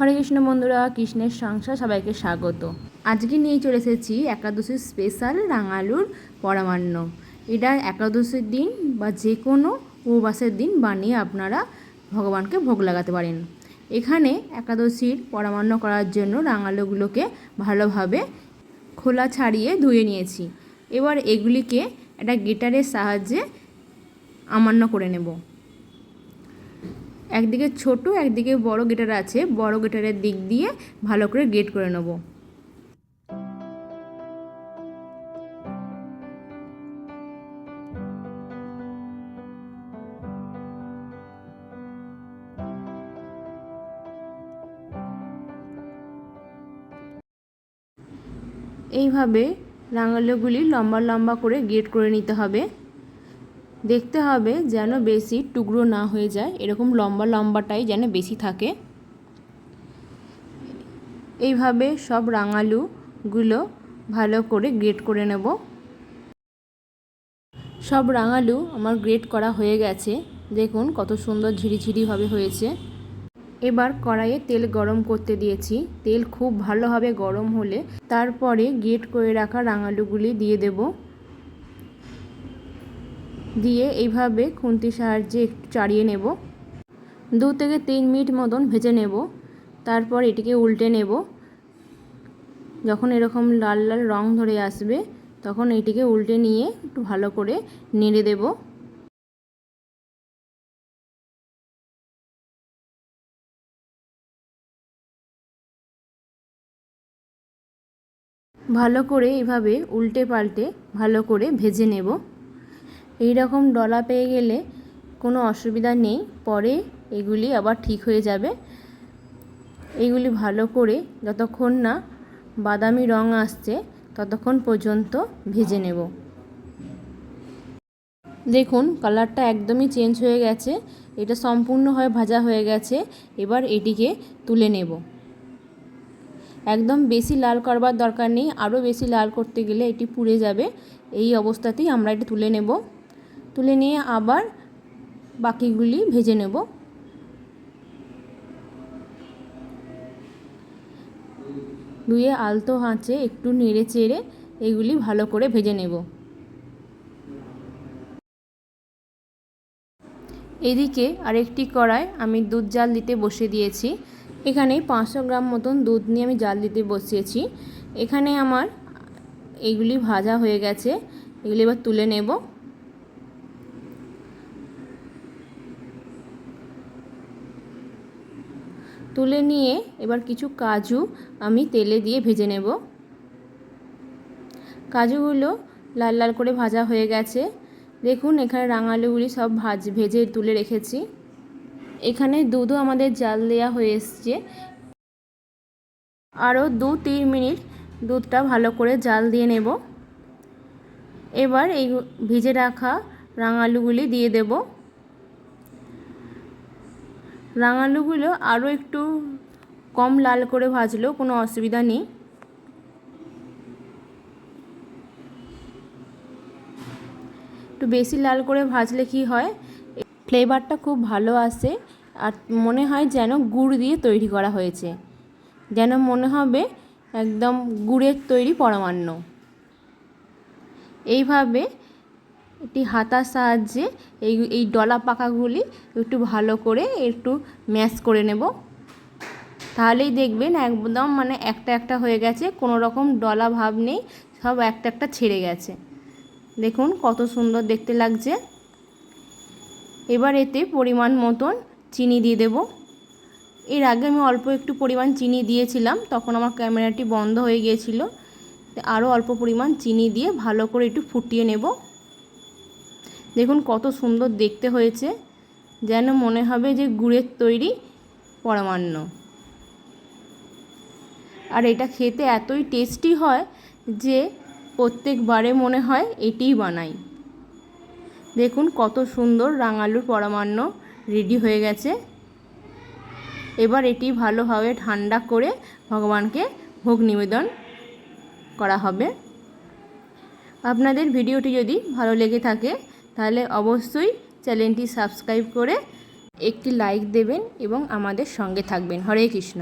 হরে কৃষ্ণ বন্ধুরা, কৃষ্ণের সংসার সবাইকে স্বাগত। আজকে নিয়ে চলে এসেছি একাদশীর স্পেশাল রাঙালুর পরামান্ন এটা একাদশীর দিন বা যে কোনো উপবাসের দিন বানিয়ে আপনারা ভগবানকে ভোগ লাগাতে পারেন। এখানে একাদশীর পরামান্ন করার জন্য রাঙালুগুলোকে ভালোভাবে খোলা ছাড়িয়ে ধুয়ে নিয়েছি। এবার এগুলিকে একটা গিটারের সাহায্যে আমান্য করে নেব। একদিকে ছোট, একদিকে বড় গিটার আছে। বড় গিটারের দিক দিয়ে ভালো করে গেট করে নেব। এইভাবে রাঙালিগুলি লম্বা লম্বা করে গেট করে নিতে হবে। দেখতে হবে যেন বেশি টুকরো না হয়ে যায়, এরকম লম্বা লম্বাটাই যেন বেশি থাকে। এইভাবে সব রাঙালুগুলো ভালো করে গ্রেট করে নেব। সব রাঙালু আমার গ্রেট করা হয়ে গেছে। দেখুন কত সুন্দর ঝিরিঝিরিভাবে হয়েছে। এবার কড়াইয়ে তেল গরম করতে দিয়েছি। তেল খুব ভালোভাবে গরম হলে তারপরে গ্রেট করে রাখা রাঙালুগুলি দিয়ে দেবো। দিয়ে এইভাবে খুন্তির সাহায্যে একটু চাড়িয়ে নেব। দু থেকে তিন মিনিট মতন ভেজে নেব। তারপর এটিকে উল্টে নেব। যখন এরকম লাল লাল রং ধরে আসবে, তখন এটিকে উল্টে নিয়ে একটু ভালো করে নেড়ে দেব। ভালো করে এভাবে উল্টে পাল্টে ভালো করে ভেজে নেব। এই রকম ডলা পেয়ে গেলে কোনো অসুবিধা নেই, পরে এগুলি আবার ঠিক হয়ে যাবে। এইগুলি ভালো করে যতক্ষণ না বাদামি রং আসছে, ততক্ষণ পর্যন্ত ভেজে নেব। দেখুন, কালারটা একদমই চেঞ্জ হয়ে গেছে, এটা সম্পূর্ণভাবে ভাজা হয়ে গেছে, এবার এটিকে তুলে নেব। একদম বেশি লাল করবার দরকার নেই, আরও বেশি লাল করতে গেলে এটি পুড়ে যাবে, এই অবস্থাতেই আমরা এটি তুলে নেব। তুলে নিয়ে আবার বাকিগুলি ভেজে নেব। ধুয়ে আলতো হাঁচে একটু নেড়ে চেড়ে এগুলি ভালো করে ভেজে নেব। এদিকে আরেকটি কড়ায় আমি দুধ জাল দিতে বসে দিয়েছি। এখানে পাঁচশো গ্রাম মতন দুধ নিয়ে আমি জাল দিতে বসিয়েছি। এখানে আমার এগুলি ভাজা হয়ে গেছে, এগুলি এবার তুলে নেব। তুলে নিয়ে এবার কিছু কাজু আমি তেলে দিয়ে ভেজে নেব। কাজুগুলো লাল লাল করে ভাজা হয়ে গেছে। দেখুন, এখানে রাঙালুগুলি সব ভাজ, ভেজে তুলে রেখেছি। এখানে দুধও আমাদের জাল দেওয়া হয়ে এসছে। আরও দু তিন মিনিট দুধটা ভালো করে জাল দিয়ে নেব। এবার এই ভিজে রাখা রাঙালুগুলি দিয়ে দেবো। রাঙালুগুলো আরও একটু কম লাল করে ভাজলেও কোনো অসুবিধা নেই। একটু বেশি লাল করে ভাজলে কি হয়? ফ্লেভারটা খুব ভালো আসে আর মনে হয় যেন গুড় দিয়ে তৈরি করা হয়েছে। যেন মনে হবে একদম গুড়ের তৈরি পরমান্ন। এইভাবে একটি হাতার সাহায্যে এই এই ডলা পাকাগুলি একটু ভালো করে একটু ম্যাশ করে নেব। তাহলেই দেখবেন একদম মানে একটা একটা হয়ে গেছে, কোনো রকম ডলা ভাব নেই, সব একটা একটা ছেড়ে গেছে। দেখুন কত সুন্দর দেখতে লাগছে। এবার এতে পরিমাণ মতন চিনি দিয়ে দেব। এর আগে আমি অল্প একটু পরিমাণ চিনি দিয়েছিলাম, তখন আমার ক্যামেরাটি বন্ধ হয়ে গিয়েছিল। আরও অল্প পরিমাণ চিনি দিয়ে ভালো করে একটু ফুটিয়ে নেব। দেখুন কত সুন্দর দেখতে হয়েছে, যেন মনে হবে যে গুড়ের তৈরি পরমান্ন। আর এটা খেতে এতই টেস্টি হয় যে প্রত্যেকবারে মনে হয় এটিই বানাই। দেখুন কত সুন্দর রাঙালুর পরমান্ন রেডি হয়ে গেছে। এবার এটি ভালোভাবে ঠান্ডা করে ভগবানকে ভোগ নিবেদন করা হবে। আপনাদের ভিডিওটি যদি ভালো লেগে থাকে তাহলে অবশ্যই চ্যানেলটি সাবস্ক্রাইব করে একটি লাইক দেবেন এবং আমাদের সঙ্গে থাকবেন। হরে কৃষ্ণ।